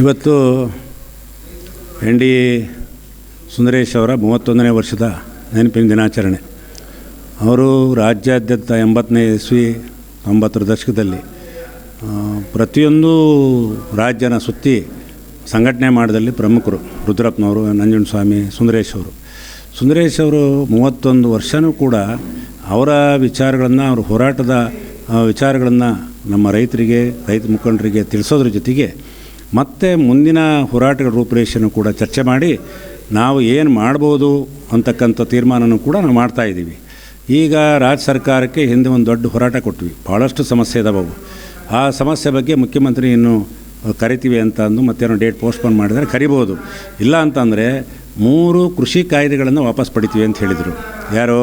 ಇವತ್ತು N D Sundaresh ಅವರ ಮೂವತ್ತೊಂದನೇ ವರ್ಷದ ನೆನಪಿನ ದಿನಾಚರಣೆ. ಅವರು ರಾಜ್ಯಾದ್ಯಂತ ಎಂಬತ್ತನೇ ಇಸ್ವಿ ತೊಂಬತ್ತರ ದಶಕದಲ್ಲಿ ಪ್ರತಿಯೊಂದು ರಾಜ್ಯನ ಸುತ್ತಿ ಸಂಘಟನೆ ಮಾಡಿದಲ್ಲಿ ಪ್ರಮುಖರು ರುದ್ರಪ್ಪನವರು, ನಂಜುಂಡಸ್ವಾಮಿ, ಸುಂದರೇಶ್ ಅವರು. ಸುಂದರೇಶ್ ಅವರು ಮೂವತ್ತೊಂದು ವರ್ಷವೂ ಕೂಡ ಅವರ ವಿಚಾರಗಳನ್ನು, ಅವ್ರ ಹೋರಾಟದ ವಿಚಾರಗಳನ್ನು ನಮ್ಮ ರೈತರಿಗೆ, ರೈತ ಮುಖಂಡರಿಗೆ ತಿಳಿಸೋದ್ರ ಜೊತೆಗೆ ಮತ್ತೆ ಮುಂದಿನ ಹೋರಾಟಗಳ ರೂಪುರೇಷೆಯನ್ನು ಕೂಡ ಚರ್ಚೆ ಮಾಡಿ ನಾವು ಏನು ಮಾಡ್ಬೋದು ಅಂತಕ್ಕಂಥ ತೀರ್ಮಾನನೂ ಕೂಡ ನಾವು ಮಾಡ್ತಾ ಇದ್ದೀವಿ. ಈಗ ರಾಜ್ಯ ಸರ್ಕಾರಕ್ಕೆ ಹಿಂದೆ ಒಂದು ದೊಡ್ಡ ಹೋರಾಟ ಕೊಟ್ವಿ. ಭಾಳಷ್ಟು ಸಮಸ್ಯೆ ಇದಾವೆ ಅವು ಆ ಸಮಸ್ಯೆ ಬಗ್ಗೆ ಮುಖ್ಯಮಂತ್ರಿ ಇನ್ನು ಕರಿತೀವಿ ಅಂತ ಅಂದು ಮತ್ತೇನೋ ಡೇಟ್ ಪೋಸ್ಟ್ಪೋನ್ ಮಾಡಿದರೆ ಕರಿಬೋದು. ಇಲ್ಲ ಅಂತಂದರೆ ಮೂರು ಕೃಷಿ ಕಾಯ್ದೆಗಳನ್ನು ವಾಪಸ್ ಪಡಿತೀವಿ ಅಂತ ಹೇಳಿದರು. ಯಾರು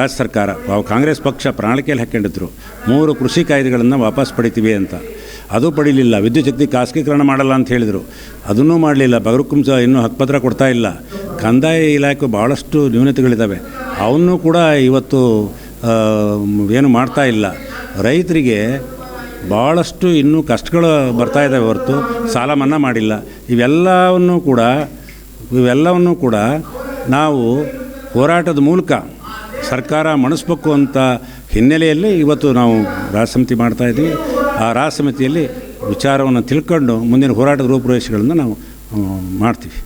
ರಾಜ್ಯ ಸರ್ಕಾರ, ಕಾಂಗ್ರೆಸ್ ಪಕ್ಷ ಪ್ರಣಾಳಿಕೆಯಲ್ಲಿ ಹಾಕ್ಕೊಂಡಿದ್ರು ಮೂರು ಕೃಷಿ ಕಾಯ್ದೆಗಳನ್ನು ವಾಪಸ್ ಪಡಿತೀವಿ ಅಂತ. ಅದು ಪಡೀಲಿಲ್ಲ. ವಿದ್ಯುತ್ ಶಕ್ತಿ ಖಾಸಗೀಕರಣ ಮಾಡಲ್ಲ ಅಂತ ಹೇಳಿದರು. ಅದನ್ನೂ ಮಾಡಲಿಲ್ಲ. ಬಗರುಕುಂಸ ಇನ್ನೂ ಹಕ್ಕುಪತ್ರ ಕೊಡ್ತಾ ಇಲ್ಲ. ಕಂದಾಯ ಇಲಾಖೆ ಭಾಳಷ್ಟು ನ್ಯೂನತೆಗಳಿದ್ದಾವೆ. ಅವನ್ನು ಕೂಡ ಇವತ್ತು ಏನು ಮಾಡ್ತಾ ಇಲ್ಲ. ರೈತರಿಗೆ ಭಾಳಷ್ಟು ಇನ್ನೂ ಕಷ್ಟಗಳು ಬರ್ತಾ ಇದ್ದಾವೆ ಹೊರತು. ಸಾಲ ಮನ್ನಾ ಮಾಡಿಲ್ಲ. ಇವೆಲ್ಲವನ್ನು ಕೂಡ ಇವೆಲ್ಲವನ್ನು ಕೂಡ ನಾವು ಹೋರಾಟದ ಮೂಲಕ ಸರ್ಕಾರ ಮಣಿಸ್ಬೇಕು ಅಂತ ಹಿನ್ನೆಲೆಯಲ್ಲಿ ಇವತ್ತು ನಾವು ರಾಜ ಸಮಿತಿ ಮಾಡ್ತಾ ಇದ್ದೀವಿ ಆ ರಾಜ ಸಮಿತಿಯಲ್ಲಿ ವಿಚಾರವನ್ನು ತಿಳ್ಕೊಂಡು ಮುಂದಿನ ಹೋರಾಟದ ರೂಪುರೇಷೆಗಳನ್ನು ನಾವು ಮಾಡ್ತೀವಿ.